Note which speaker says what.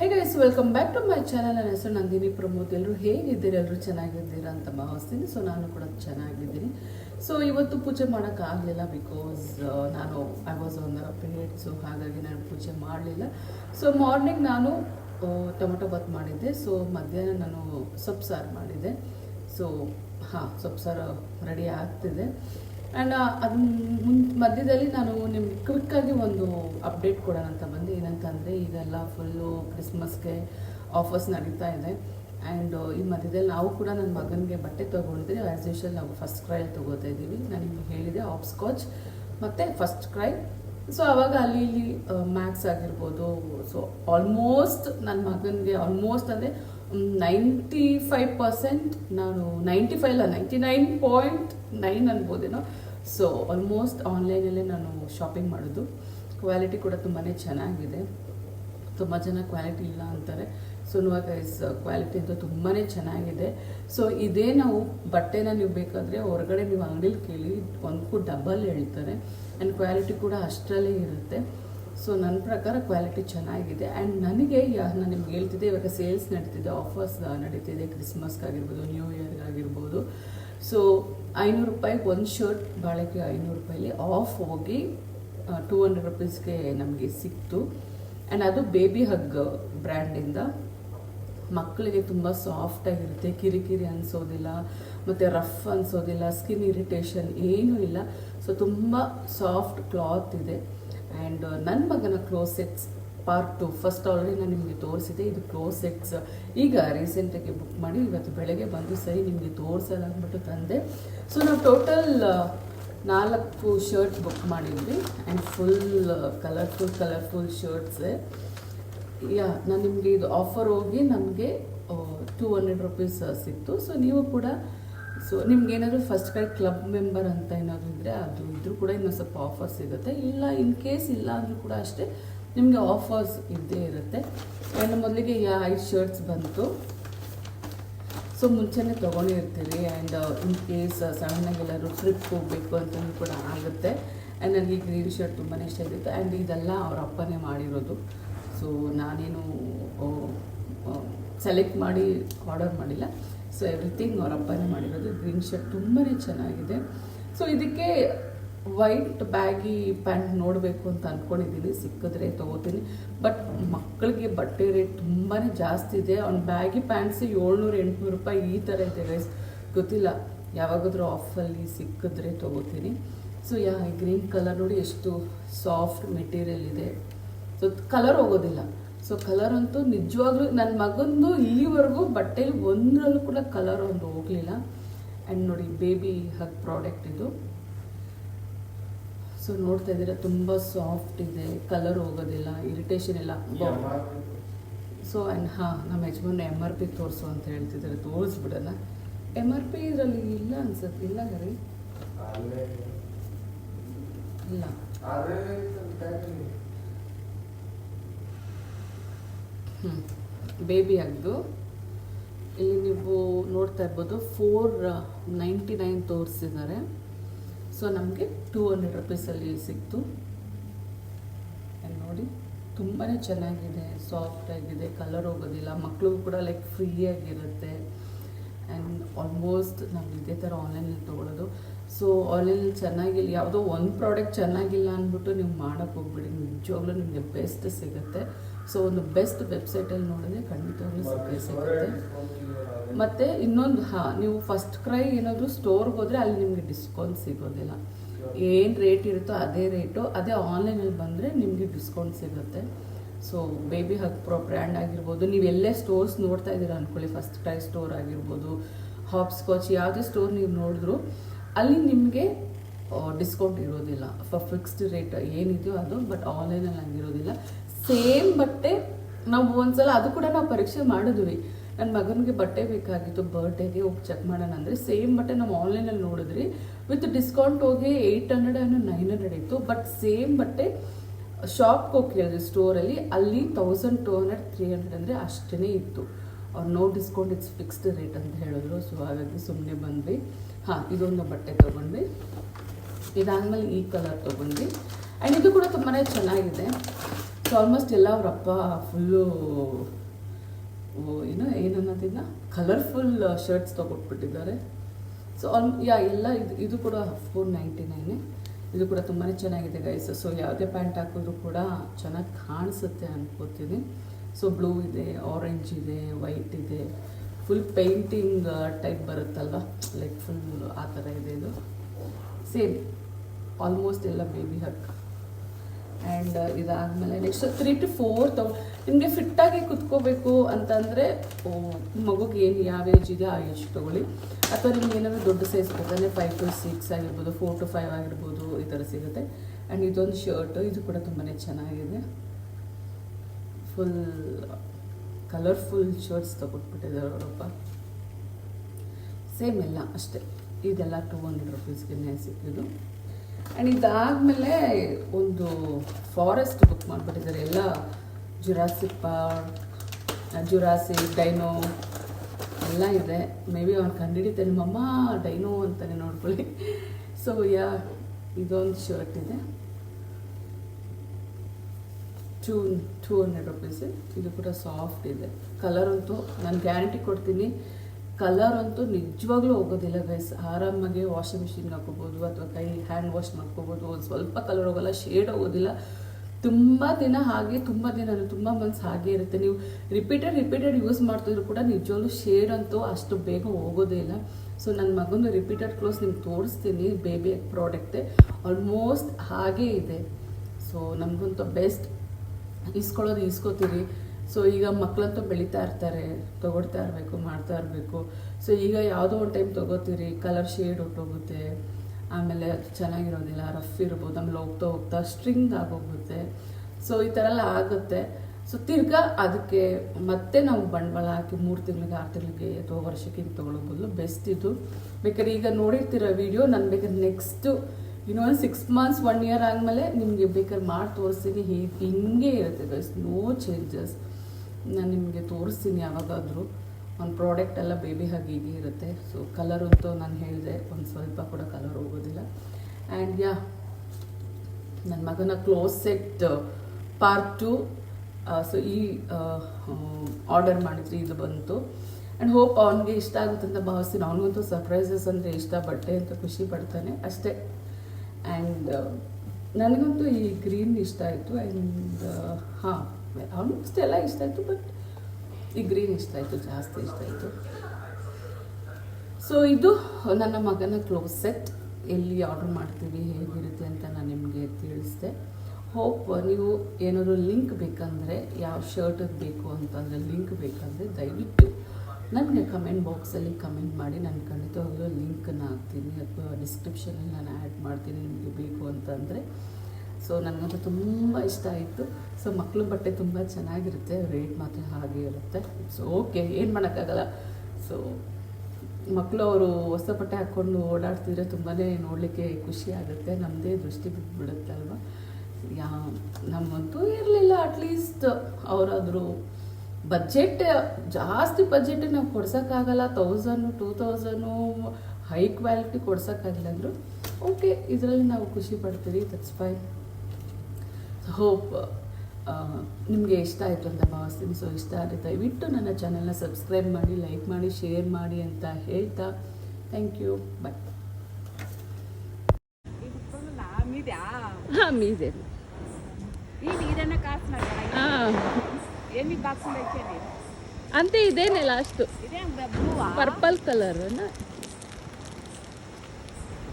Speaker 1: Hey guys welcome back to my channel ನನ್ನ ಹೆಸರು ನಂದಿನಿ ಪ್ರಮೋದ್. ಎಲ್ಲರೂ ಹೇಗಿದ್ದೀರಿ? ಎಲ್ಲರೂ ಚೆನ್ನಾಗಿದ್ದೀರಾ ಅಂತ ಭಾವಿಸ್ತೀನಿ. ಸೊ ನಾನು ಕೂಡ ಚೆನ್ನಾಗಿದ್ದೀನಿ. ಸೊ ಇವತ್ತು ಪೂಜೆ ಮಾಡೋಕ್ಕಾಗಲಿಲ್ಲ ಬಿಕಾಸ್ ನಾನು I was on period so ಹಾಗಾಗಿ ನಾನು ಪೂಜೆ ಮಾಡಲಿಲ್ಲ. ಸೊ ಮಾರ್ನಿಂಗ್ ನಾನು ಟೊಮೆಟೊ ಬಾತ್ ಮಾಡಿದ್ದೆ. ಸೊ ಮಧ್ಯಾಹ್ನ ನಾನು ಸೊಪ್ಪು ಸಾರು ಮಾಡಿದ್ದೆ. ಸೊ ಹಾಂ, ಸೊಪ್ಪು ಸಾರು ರೆಡಿ ಆಗ್ತಿದೆ. ಆ್ಯಂಡ್ ಅದು ಮುನ್, ಮಧ್ಯದಲ್ಲಿ ನಾನು ನಿಮ್ಗೆ ಕ್ವಿಕ್ಕಾಗಿ ಒಂದು ಅಪ್ಡೇಟ್ ಕೊಡೋಣ ಅಂತ ಬಂದೆ. ಏನಂತಂದರೆ ಈಗೆಲ್ಲ ಫುಲ್ಲು ಕ್ರಿಸ್ಮಸ್ಗೆ ಆಫರ್ಸ್ ನಡೀತಾ ಇದೆ. ಆ್ಯಂಡ್ ಈ ಮಧ್ಯದಲ್ಲಿ ನಾವು ಕೂಡ ನನ್ನ ಮಗನಿಗೆ ಬಟ್ಟೆ ತೊಗೊಂಡ್ರೆ ಆ್ಯಸ್ ಯೂಶಲ್ ನಾವು ಫಸ್ಟ್ ಕ್ರೈ ತೊಗೋತಾ ಇದ್ದೀವಿ. ನಾನು ನಿಮ್ಗೆ ಹೇಳಿದೆ ಆಫ್ ಸ್ಕಾಚ್ ಮತ್ತು ಫಸ್ಟ್ ಕ್ರೈ ಸೊ ಆವಾಗ ಅಲ್ಲಿ ಇಲ್ಲಿ ಮ್ಯಾಕ್ಸ್ ಆಗಿರ್ಬೋದು. ಸೊ ಆಲ್ಮೋಸ್ಟ್ ನನ್ನ ಮಗನಿಗೆ ಆಲ್ಮೋಸ್ಟ್ ಅಂದರೆ ನೈಂಟಿ ಫೈವ್ ಪರ್ಸೆಂಟ್ ನಾನು ನೈಂಟಿ ಫೈವ್ ಅಲ್ಲ ನೈಂಟಿ ನೈನ್ ಪಾಯಿಂಟ್ ನೈನ್ ಅನ್ಬೋದೇನೋ. ಸೊ ಆಲ್ಮೋಸ್ಟ್ ಆನ್ಲೈನಲ್ಲೇ ನಾನು ಶಾಪಿಂಗ್ ಮಾಡೋದು. ಕ್ವಾಲಿಟಿ ಕೂಡ ತುಂಬಾ ಚೆನ್ನಾಗಿದೆ. ತುಂಬ ಜನ ಕ್ವಾಲಿಟಿ ಇಲ್ಲ ಅಂತಾರೆ. ಸೊ ಇಸ್ ಕ್ವಾಲಿಟಿ ಅಂತೂ ತುಂಬಾ ಚೆನ್ನಾಗಿದೆ. ಸೊ ಇದೇ ನಾವು ಬಟ್ಟೆನ ನೀವು ಬೇಕಾದರೆ ಹೊರಗಡೆ ನೀವು ಅಂಗಡಿಲಿ ಕೇಳಿ ಒಂದಕ್ಕೂ ಡಬಲ್ ಹೇಳ್ತಾರೆ. ಆ್ಯಂಡ್ ಕ್ವಾಲಿಟಿ ಕೂಡ ಅಷ್ಟರಲ್ಲೇ ಇರುತ್ತೆ. ಸೊ ನನ್ನ ಪ್ರಕಾರ ಕ್ವಾಲಿಟಿ ಚೆನ್ನಾಗಿದೆ. ಆ್ಯಂಡ್ ನನಗೆ ನಾನು ನಿಮ್ಗೆ ಹೇಳ್ತಿದ್ದೆ, ಇವಾಗ ಸೇಲ್ಸ್ ನಡೀತಿದೆ ಆಫರ್ಸ್ ನಡೀತಿದೆ ಕ್ರಿಸ್ಮಸ್ಗಾಗಿರ್ಬೋದು ನ್ಯೂ ಇಯರ್ಗಾಗಿರ್ಬೋದು ಸೊ ಐನೂರು ರೂಪಾಯಿಗೆ ಒಂದು ಶರ್ಟ್ ಬಾಳೆಗೆ ಐನೂರು ರೂಪಾಯಲ್ಲಿ ಆಫ್ ಹೋಗಿ ಟೂ ಹಂಡ್ರೆಡ್ ರುಪೀಸ್ಗೆ ನಮಗೆ ಸಿಕ್ತು. ಆ್ಯಂಡ್ ಅದು ಬೇಬಿ ಹಗ್ ಬ್ರ್ಯಾಂಡಿಂದ ಮಕ್ಕಳಿಗೆ ತುಂಬ ಸಾಫ್ಟಾಗಿರುತ್ತೆ ಕಿರಿಕಿರಿ ಅನಿಸೋದಿಲ್ಲ, ಮತ್ತು ರಫ್ ಅನಿಸೋದಿಲ್ಲ ಸ್ಕಿನ್ ಇರಿಟೇಷನ್ ಏನೂ ಇಲ್ಲ. ಸೊ ತುಂಬ ಸಾಫ್ಟ್ ಕ್ಲಾತ್ ಇದೆ. ಆ್ಯಂಡ್ ನನ್ನ ಮಗನ closets part two first already ನಾನು ನಿಮಗೆ ತೋರಿಸಿದೆ ಇದು ಕ್ಲೋಸ್ ಸೆಟ್ಸ್ ಈಗ ರೀಸೆಂಟಾಗಿ ಬುಕ್ ಮಾಡಿ, ಇವತ್ತು ಬೆಳಗ್ಗೆ ಬಂದು ಸರಿ ನಿಮಗೆ ತೋರಿಸಲ್ಲ ಅಂದ್ಬಿಟ್ಟು ತಂದೆ. ಸೊ ನಾವು ಟೋಟಲ್ ನಾಲ್ಕು ಶರ್ಟ್ ಬುಕ್ ಮಾಡಿದ್ವಿ. ಆ್ಯಂಡ್ ಫುಲ್ ಕಲರ್ಫುಲ್ ಕಲರ್ಫುಲ್ ಶರ್ಟ್ಸೇ ಯಾ, ನಾನು ನಿಮಗೆ ಇದು ಆಫರ್ ಹೋಗಿ ನಮಗೆ ಟೂ ಹಂಡ್ರೆಡ್ ರುಪೀಸ್ ಸಿಕ್ತು. ಸೊ ನೀವು ಕೂಡ ಸೊ ನಿಮ್ಗೆ ಏನಾದರೂ ಫಸ್ಟ್ ಕೈ ಕ್ಲಬ್ ಮೆಂಬರ್ ಅಂತ ಏನಾದರೂ ಇದ್ದರೆ ಅದು ಇದ್ರೂ ಕೂಡ ಇನ್ನೊಂದು ಸ್ವಲ್ಪ ಆಫರ್ ಸಿಗುತ್ತೆ. ಇಲ್ಲ ಇನ್ ಕೇಸ್ ಇಲ್ಲ ಅಂದರೂ ಕೂಡ ಅಷ್ಟೇ. ನಿಮಗೆ ಆಫರ್ಸ್ ಇದ್ದೇ ಇರುತ್ತೆ. ಆ್ಯಂಡ್ ಮೊದಲಿಗೆ ಐದು ಶರ್ಟ್ಸ್ ಬಂತು. ಸೊ ಮುಂಚೆನೇ ತೊಗೊಂಡಿರ್ತೀರಿ ಆ್ಯಂಡ್ ಇನ್ ಕೇಸ್ ಸಡನ್ನಾಗಿ ಎಲ್ಲರೂ ಟ್ರಿಪ್ ಹೋಗಬೇಕು ಅಂತಲೂ ಕೂಡ ಆಗುತ್ತೆ. ಆ್ಯಂಡ್ ನನಗೆ ಗ್ರೀನ್ ಶರ್ಟ್ ತುಂಬಾ ಇಷ್ಟ ಆಗಿತ್ತು ಆ್ಯಂಡ್ ಇದೆಲ್ಲ ಅವ್ರ ಅಪ್ಪನೇ ಮಾಡಿರೋದು. ಸೊ ನಾನೇನು ಸೆಲೆಕ್ಟ್ ಮಾಡಿ ಆರ್ಡರ್ ಮಾಡಿಲ್ಲ. ಸೊ ಎವ್ರಿಥಿಂಗ್ ಅವ್ರ ಅಪ್ಪನೇ ಮಾಡಿರೋದು. ಗ್ರೀನ್ ಶರ್ಟ್ ತುಂಬಾ ಚೆನ್ನಾಗಿದೆ. ಸೊ ಇದಕ್ಕೆ ವೈಟ್ ಬ್ಯಾಗಿ ಪ್ಯಾಂಟ್ ನೋಡಬೇಕು ಅಂತ ಅಂದ್ಕೊಂಡಿದ್ದೀನಿ ಸಿಕ್ಕಿದ್ರೆ ತೊಗೋತೀನಿ. ಬಟ್ ಮಕ್ಕಳಿಗೆ ಬಟ್ಟೆ ರೇಟ್ ತುಂಬಾ ಜಾಸ್ತಿ ಇದೆ. ಅವ್ನ ಬ್ಯಾಗಿ ಪ್ಯಾಂಟ್ಸ್ ಏಳ್ನೂರು, ಎಂಟುನೂರು ರೂಪಾಯಿ ಈ ಥರ ಇದೆ ಗೈಸ್ ಗೊತ್ತಿಲ್ಲ. ಯಾವಾಗಾದರೂ ಆಫಲ್ಲಿ ಸಿಕ್ಕಿದ್ರೆ ತೊಗೋತೀನಿ. ಸೊ ಯಾ ಗ್ರೀನ್ ಕಲರ್ ನೋಡಿ ಎಷ್ಟು ಸಾಫ್ಟ್ ಮೆಟೀರಿಯಲ್ ಇದೆ. ಸೊ ಕಲರ್ ಹೋಗೋದಿಲ್ಲ. ಸೊ ಕಲರ್ ಅಂತೂ ನಿಜವಾಗ್ಲೂ ನನ್ನ ಮಗಂದು ಇಲ್ಲಿವರೆಗೂ ಬಟ್ಟೆಲಿ ಒಂದರಲ್ಲೂ ಕೂಡ ಕಲರ್ ಒಂದು ಹೋಗಲಿಲ್ಲ. ಆ್ಯಂಡ್ ನೋಡಿ ಬೇಬಿ ಹಗ್ ಪ್ರಾಡಕ್ಟ್ ಇದು. ಸೊ ನೋಡ್ತಾ ಇದ್ದೀರಾ ತುಂಬ ಸಾಫ್ಟ್ ಇದೆ ಕಲರ್ ಹೋಗೋದಿಲ್ಲ ಇರಿಟೇಷನ್ ಇಲ್ಲ. ಸೊ ಆ್ಯಂಡ್ ಹಾಂ ನಮ್ಮ ಯಜಮಾನ ಎಂ ಆರ್ ಪಿ ತೋರಿಸು ಅಂತ ಹೇಳ್ತಿದ್ದಾರೆ ತೋರಿಸ್ಬಿಡೋಣ. ಎಂ ಆರ್ ಪಿ ಇದರಲ್ಲಿ ಇಲ್ಲ ಅನ್ಸತ್ತೆ ಇಲ್ಲ ಗರಿ ಇಲ್ಲ. ಹ್ಞೂ ಬೇಬಿ ಆಗ್ದು ಇಲ್ಲಿ ನೀವು ನೋಡ್ತಾ ಇರ್ಬೋದು ಫೋರ್ ನೈಂಟಿ ನೈನ್ ತೋರಿಸಿದ್ದಾರೆ. ಸೊ ನಮಗೆ ಟೂ ಹಂಡ್ರೆಡ್ ರುಪೀಸಲ್ಲಿ ಸಿಕ್ತು. ನೋಡಿ ತುಂಬಾ ಚೆನ್ನಾಗಿದೆ ಸಾಫ್ಟ್ ಆಗಿದೆ ಕಲರ್ ಹೋಗೋದಿಲ್ಲ. ಮಕ್ಕಳು ಕೂಡ ಲೈಕ್ ಫ್ರೀಯಾಗಿರುತ್ತೆ ಆ್ಯಂಡ್ ಆಲ್ಮೋಸ್ಟ್ ನಾವು ಇದೇ ಥರ ಆನ್ಲೈನಲ್ಲಿ ತೊಗೊಳೋದು. ಸೊ ಆನ್ಲೈನಲ್ಲಿ ಚೆನ್ನಾಗಿಲ್ಲ, ಯಾವುದೋ ಒಂದು ಪ್ರಾಡಕ್ಟ್ ಚೆನ್ನಾಗಿಲ್ಲ ಅಂದ್ಬಿಟ್ಟು ನೀವು ಮಾಡೋಕ್ಕೆ ಹೋಗ್ಬಿಡಿ. ನಿಜವಾಗ್ಲೂ ನಿಮಗೆ ಬೆಸ್ಟ್ ಸಿಗುತ್ತೆ. ಸೊ ಒಂದು ಬೆಸ್ಟ್ ವೆಬ್ಸೈಟಲ್ಲಿ ನೋಡಿದ್ರೆ ಖಂಡಿತವಾಗ್ಲೂ ಸಿಕ್ಕೇ ಸಿಗುತ್ತೆ. ಮತ್ತು ಇನ್ನೊಂದು ಹಾಂ ನೀವು ಫಸ್ಟ್ ಕ್ರೈ ಏನಾದರೂ ಸ್ಟೋರ್ಗೆ ಹೋದರೆ ಅಲ್ಲಿ ನಿಮಗೆ ಡಿಸ್ಕೌಂಟ್ ಸಿಗೋದಿಲ್ಲ. ಏನು ರೇಟ್ ಇರುತ್ತೋ ಅದೇ ರೇಟು ಅದೇ ಆನ್ಲೈನಲ್ಲಿ ಬಂದರೆ ನಿಮಗೆ ಡಿಸ್ಕೌಂಟ್ ಸಿಗುತ್ತೆ. So baby hug pro brand ಆಗಿರ್ಬೋದು ನೀವು ಎಲ್ಲೇ ಸ್ಟೋರ್ಸ್ ನೋಡ್ತಾ ಇದ್ದೀರಾ ಅಂದ್ಕೊಳ್ಳಿ ಫಸ್ಟ್ ಕ್ರೈ ಸ್ಟೋರ್ ಆಗಿರ್ಬೋದು ಹಾಪ್ ಸ್ಕಾಚ್ ಯಾವುದೇ ಸ್ಟೋರ್ ನೀವು ನೋಡಿದ್ರು ಅಲ್ಲಿ ನಿಮಗೆ ಡಿಸ್ಕೌಂಟ್ ಇರೋದಿಲ್ಲ. ಫ ಫಿಕ್ಸ್ಡ್ ರೇಟ್ ಏನಿದೆಯೋ ಅದು ಬಟ್ ಆನ್ಲೈನಲ್ಲಿ ಹಂಗಿರೋದಿಲ್ಲ. ಸೇಮ್ ಬಟ್ಟೆ, ನಾವು ಒಂದ್ಸಲ ಅದು ಕೂಡ ನಾವು ಪರೀಕ್ಷೆ ಮಾಡಿದ್ವಿ ನನ್ನ ಮಗನಿಗೆ ಬಟ್ಟೆ ಬೇಕಾಗಿತ್ತು ಬರ್ಡೇಗೆ ಹೋಗಿ ಚೆಕ್ ಮಾಡೋಣ ಅಂದರೆ ಸೇಮ್ ಬಟ್ಟೆ ನಾವು ಆನ್ಲೈನಲ್ಲಿ ನೋಡಿದ್ರಿ. ವಿತ್ ಡಿಸ್ಕೌಂಟ್ ಹೋಗಿ ಏಯ್ಟ್ ಹಂಡ್ರೆಡ್ ಅನ್ನೋ ನೈನ್ ಹಂಡ್ರೆಡ್ ಇತ್ತು ಬಟ್ ಸೇಮ್ ಬಟ್ಟೆ ಶಾಪ್ಗೆ ಹೋಗಿ ಕೇಳಿದ್ರಿ ಸ್ಟೋರಲ್ಲಿ ಅಲ್ಲಿ. Thousand two hundred three hundred ಅಂದರೆ ಅಷ್ಟೇ ಇತ್ತು. ಅವ್ರು no discount it's fixed rate ಅಂತ ಹೇಳಿದ್ರು ಸೊ ಹಾಗಾಗಿ ಸುಮ್ಮನೆ ಬಂದ್ವಿ. ಹಾಂ, ಇದೊಂದು ಬಟ್ಟೆ ತೊಗೊಂಡ್ವಿ. ಇದಾದ್ಮೇಲೆ ಈ ಕಲರ್ ತೊಗೊಂಡ್ವಿ. ಆ್ಯಂಡ್ ಇದು ಕೂಡ ತುಂಬಾ ಚೆನ್ನಾಗಿದೆ. ಸೊ ಆಲ್ಮೋಸ್ಟ್ ಎಲ್ಲ ಅವರಪ್ಪ ಫುಲ್ಲು ಏನೋ, ಏನನ್ನೋದಿಲ್ಲ? ಕಲರ್ಫುಲ್ ಶರ್ಟ್ಸ್ ತೊಗೊಟ್ಬಿಟ್ಟಿದ್ದಾರೆ. ಸೊ ಆಲ್ ಯಾ ಎಲ್ಲ ಇದು ಇದು ಕೂಡ ಫೋರ್ ನೈಂಟಿ ನೈನ್ ಇದು ಕೂಡ ತುಂಬಾ ಚೆನ್ನಾಗಿದೆ ಗೈಸ್ ಸೊ ಯಾವುದೇ ಪ್ಯಾಂಟ್ ಹಾಕಿದ್ರೂ ಕೂಡ ಚೆನ್ನಾಗಿ ಕಾಣಿಸುತ್ತೆ ಅನ್ಕೋತೀನಿ. ಸೊ ಬ್ಲೂ ಇದೆ ಆರೆಂಜ್ ಇದೆ ವೈಟ್ ಇದೆ. ಫುಲ್ ಪೇಂಟಿಂಗ್ ಟೈಪ್ ಬರುತ್ತಲ್ವ? ಲೈಕ್ ಫುಲ್ ಆ ಥರ ಇದೆ ಇದು. ಸೇಮ್ ಆಲ್ಮೋಸ್ಟ್ ಎಲ್ಲ ಬೇಬಿ ಹಕ್ ಆ್ಯಂಡ್ ಇದಾದಮೇಲೆ ನೆಕ್ಸ್ಟ್ ತ್ರೀ ಟು ಫೋರ್ ತೌ, ನಿಮಗೆ ಫಿಟ್ಟಾಗಿ ಕುತ್ಕೋಬೇಕು ಅಂತಂದರೆ ಮಗುಗೆ ಏನು, ಯಾವ ಏಜ್ ಇದೆ ಆ ಏಜ್ ತೊಗೊಳ್ಳಿ. ಅಥವಾ ನಿಮ್ಗೆ ಏನಾದರೂ ದೊಡ್ಡ ಸೈಜ್ ಬೇಕಂದರೆ ಫೈವ್ ಟು ಸಿಕ್ಸ್ ಆಗಿರ್ಬೋದು ಫೋರ್ ಟು ಫೈವ್ ಆಗಿರ್ಬೋದು, ಈ ಥರ ಸಿಗುತ್ತೆ. ಆ್ಯಂಡ್ ಇದೊಂದು ಶರ್ಟ್ ಇದು ಕೂಡ ತುಂಬಾ ಚೆನ್ನಾಗಿದೆ. ಫುಲ್ ಕಲರ್ಫುಲ್ ಶರ್ಟ್ಸ್ ತೊಗೊಟ್ಬಿಟ್ಟಿದ್ದಾರೆ ಅವರಪ್ಪ. ಸೇಮ್ ಎಲ್ಲ ಅಷ್ಟೇ. ಇದೆಲ್ಲ ಟೂ ಹಂಡ್ರೆಡ್ ರುಪೀಸ್ಗೆ ಸಿಕ್ಕಿದ್ದು. ಆ್ಯಂಡ್ ಇದಾದಮೇಲೆ ಒಂದು ಫಾರೆಸ್ಟ್ ಬುಕ್ ಮಾಡಿಬಿಟ್ಟಿದ್ದಾರೆ. ಎಲ್ಲ ಜುರಾಸಿಕ್ ಪಾರ್ಕ್ ಜುರಾಸಿ ಡೈನೋ ಎಲ್ಲ ಇದೆ. ಮೇ ಬಿ ಅವ್ನು ಕಂಡಿಡಿತಾನೆ ಮಮ್ಮ ಡೈನೋ ಅಂತಾನೆ ನೋಡ್ಕೊಳ್ಳಿ. ಸೊ ಯಾ, ಇದೊಂದು ಶರ್ಟ್ ಇದೆ. ಟೂ ಟೂ ಹಂಡ್ರೆಡ್ ರುಪೀಸ್ ಇದು ಕೂಡ ಸಾಫ್ಟ್ ಇದೆ. ಕಲರ್ ಅಂತೂ ನಾನು ಗ್ಯಾರಂಟಿ ಕೊಡ್ತೀನಿ. ಕಲರ್ ಅಂತೂ ನಿಜವಾಗ್ಲೂ ಹೋಗೋದಿಲ್ಲ ಗೈಸ್ ಆರಾಮಾಗಿ ವಾಷಿಂಗ್ ಮಿಷಿನ್ಗೆ ಹಾಕೋಬೋದು ಅಥವಾ ಕೈ ಹ್ಯಾಂಡ್ ವಾಶ್ ಮಾಡ್ಕೋಬೋದು. ಒಂದು ಸ್ವಲ್ಪ ಕಲರ್ ಹೋಗಲ್ಲ ಶೇಡ್ ಹೋಗೋದಿಲ್ಲ. ತುಂಬ ದಿನ ಹಾಗೆ, ತುಂಬ ದಿನ ತುಂಬ ಮನ್ಸ್ ಹಾಗೆ ಇರುತ್ತೆ. ನೀವು ರಿಪೀಟೆಡ್ ರಿಪೀಟೆಡ್ ಯೂಸ್ ಮಾಡ್ತಿದ್ರು ಕೂಡ ನಿಜವಾಗ್ಲೂ ಶೇಡ್ ಅಂತೂ ಅಷ್ಟು ಬೇಗ ಹೋಗೋದೇ ಇಲ್ಲ. ಸೊ ನನ್ನ ಮಗನ ರಿಪೀಟೆಡ್ ಕ್ಲೋಸ್ ನಿಮ್ಗೆ ತೋರಿಸ್ತೀನಿ ಬೇಬಿ ಪ್ರಾಡಕ್ಟೇ ಆಲ್ಮೋಸ್ಟ್ ಹಾಗೇ ಇದೆ. ಸೊ ನಮಗಂತೂ ಬೆಸ್ಟ್ ಇಸ್ಕೊಳ್ಳೋದು, ಇಸ್ಕೋತೀರಿ. ಸೊ ಈಗ ಮಕ್ಕಳಂತೂ ಬೆಳೀತಾ ಇರ್ತಾರೆ, ತೊಗೊಳ್ತಾ ಇರಬೇಕು, ಮಾಡ್ತಾ ಇರಬೇಕು. ಸೊ ಈಗ ಯಾವುದೋ ಒಂದು ಟೈಮ್ ತೊಗೋತೀರಿ ಕಲರ್ ಶೇಡ್ ಹೊಟ್ಟೋಗುತ್ತೆ ಆಮೇಲೆ ಅದು ಚೆನ್ನಾಗಿರೋದಿಲ್ಲ ರಫ್ ಇರ್ಬೋದು, ಆಮೇಲೆ ಹೋಗ್ತಾ ಹೋಗ್ತಾ ಸ್ಟ್ರಿಂಗ್ ಆಗೋಗುತ್ತೆ. ಸೊ ಈ ಥರ ಎಲ್ಲ ಆಗುತ್ತೆ. ಸೊ ತಿರ್ಗಾ ಅದಕ್ಕೆ ಮತ್ತೆ ನಾವು ಬಂಡವಾಳ ಹಾಕಿ ಮೂರು ತಿಂಗಳಿಗೆ, ಆರು ತಿಂಗಳಿಗೆ ಅಥವಾ ವರ್ಷಕ್ಕೆ ಹಿಂಗೆ ಬದಲು ಬೆಸ್ಟ್ ಇದು. ಬೇಕಾದ್ರೆ ಈಗ ನೋಡಿರ್ತೀರ ವಿಡಿಯೋ ನಾನು ಬೇಕಾದ್ರೆ ನೆಕ್ಸ್ಟು ಇನ್ನೊಂದು ಸಿಕ್ಸ್ ಮಂತ್ಸ್ ಒನ್ ಇಯರ್ ಆದಮೇಲೆ ನಿಮಗೆ ಬೇಕಾದ್ರೆ ಮಾಡಿ ತೋರಿಸ್ತೀನಿ ಹೀಗೆ ಹಿಂಗೆ ಇರುತ್ತೆ ಗೈಸ್ ನೋ ಚೇಂಜಸ್ ನಾನು ನಿಮಗೆ ತೋರಿಸ್ತೀನಿ ಯಾವಾಗಾದರೂ. ಒಂದು ಪ್ರಾಡಕ್ಟ್ ಎಲ್ಲ ಬೇಬಿ ಹಾಗೆ ಹೀಗೆ ಇರುತ್ತೆ. ಸೊ ಕಲರ್ ಅಂತೂ ನಾನು ಹೇಳಿದೆ, ಒಂದು ಸ್ವಲ್ಪ ಕೂಡ ಕಲರ್ ಹೋಗೋದಿಲ್ಲ. ಆ್ಯಂಡ್ ಯಾ ನನ್ನ ಮಗನ clothes set part two so ಈ ಆರ್ಡರ್ ಮಾಡಿದ್ರಿ ಇದು ಬಂತು. ಆ್ಯಂಡ್ ಹೋಪ್ ಅವನಿಗೆ ಇಷ್ಟ ಆಗುತ್ತೆ ಅಂತ ಭಾವಿಸ್ತೀನಿ. ಅವನಿಗಂತೂ ಸರ್ಪ್ರೈಸಸ್ ಅಂದರೆ ಇಷ್ಟ, ಬಟ್ಟೆ ಅಂತ ಖುಷಿ ಪಡ್ತಾನೆ ಅಷ್ಟೇ. ಆ್ಯಂಡ್ ನನಗಂತೂ ಈ ಗ್ರೀನ್ ಇಷ್ಟ ಆಯಿತು. ಆ್ಯಂಡ್ ಹಾಂ ಆಲ್ಮೋಸ್ಟ್ ಎಲ್ಲ ಇಷ್ಟ ಆಯಿತು ಬಟ್ ಈ ಗ್ರೀನ್ ಇಷ್ಟ ಆಯಿತು, ಜಾಸ್ತಿ ಇಷ್ಟ ಆಯಿತು. ಸೊ ಇದು ನನ್ನ ಮಗನ ಕ್ಲೋಸ್ ಸೆಟ್ ಎಲ್ಲಿ ಆರ್ಡರ್ ಮಾಡ್ತೀವಿ, ಹೇಗಿರುತ್ತೆ ಅಂತ ನಾನು ನಿಮಗೆ ತಿಳಿಸಿದೆ. ಹೋಪ್ ನೀವು ಏನಾದರೂ ಲಿಂಕ್ ಬೇಕಂದರೆ, ಯಾವ ಶರ್ಟಿಗೆ ಬೇಕು ಅಂತಂದರೆ ಲಿಂಕ್ ಬೇಕಂದರೆ ದಯವಿಟ್ಟು ನನಗೆ ಕಮೆಂಟ್ ಬಾಕ್ಸಲ್ಲಿ ಕಮೆಂಟ್ ಮಾಡಿ. ನಾನು ಖಂಡಿತವಾಗ್ಲೂ ಲಿಂಕನ್ನು ಹಾಕ್ತೀನಿ. ಅಥವಾ ಡಿಸ್ಕ್ರಿಪ್ಷನಲ್ಲಿ ನಾನು ಆ್ಯಡ್ ಮಾಡ್ತೀನಿ, ನಿಮಗೆ ಬೇಕು ಅಂತಂದರೆ. ಸೊ ನನಗಂತೂ ತುಂಬ ಇಷ್ಟ ಆಯಿತು. ಸೊ ಮಕ್ಕಳು ಬಟ್ಟೆ ತುಂಬ ಚೆನ್ನಾಗಿರುತ್ತೆ, ರೇಟ್ ಮಾತ್ರ ಹಾಗೆ ಇರುತ್ತೆ. ಸೊ ಓಕೆ ಏನು ಮಾಡೋಕ್ಕಾಗಲ್ಲ. ಸೊ ಮಕ್ಕಳು ಅವರು ಹೊಸ ಬಟ್ಟೆ ಹಾಕ್ಕೊಂಡು ಓಡಾಡ್ತಿದ್ರೆ ತುಂಬಾ ನೋಡಲಿಕ್ಕೆ ಖುಷಿ ಆಗುತ್ತೆ. ನಮ್ಮದೇ ದೃಷ್ಟಿ ಬಿಟ್ಬಿಡುತ್ತೆ ಅಲ್ವಾ? ಯಾ, ನಮ್ಮಂತೂ ಇರಲಿಲ್ಲ ಅಟ್ಲೀಸ್ಟ್ ಅವರಾದರೂ ಬಜೆಟ್ ಜಾಸ್ತಿ ಬಜೆಟ್ ನಾವು ಕೊಡ್ಸೋಕ್ಕಾಗಲ್ಲ. Thousand two thousand high quality ಕೊಡ್ಸೋಕ್ಕಾಗಲ್ಲ ಅಂದರು ಓಕೆ ಇದರಲ್ಲಿ ನಾವು ಖುಷಿ ಪಡ್ತೀವಿ ದಟ್ಸ್ ಫೈನ್ ಹೋಪ್ ನಿಮಗೆ ಇಷ್ಟ ಆಯಿತು ಅಂತ ಭಾವಿಸ್ತೀನಿ. ಸೊ ಇಷ್ಟ ಆದರೆ ದಯವಿಟ್ಟು ನನ್ನ ಚಾನಲ್ನ ಸಬ್ಸ್ಕ್ರೈಬ್ ಮಾಡಿ ಲೈಕ್ ಮಾಡಿ ಶೇರ್ ಮಾಡಿ ಅಂತ ಹೇಳ್ತಾ ಥ್ಯಾಂಕ್ ಯು ಬಾಯ್ ಹಾಂ ಇದೇನೆ ಲಾಸ್ಟು ಪರ್ಪಲ್ ಕಲರ್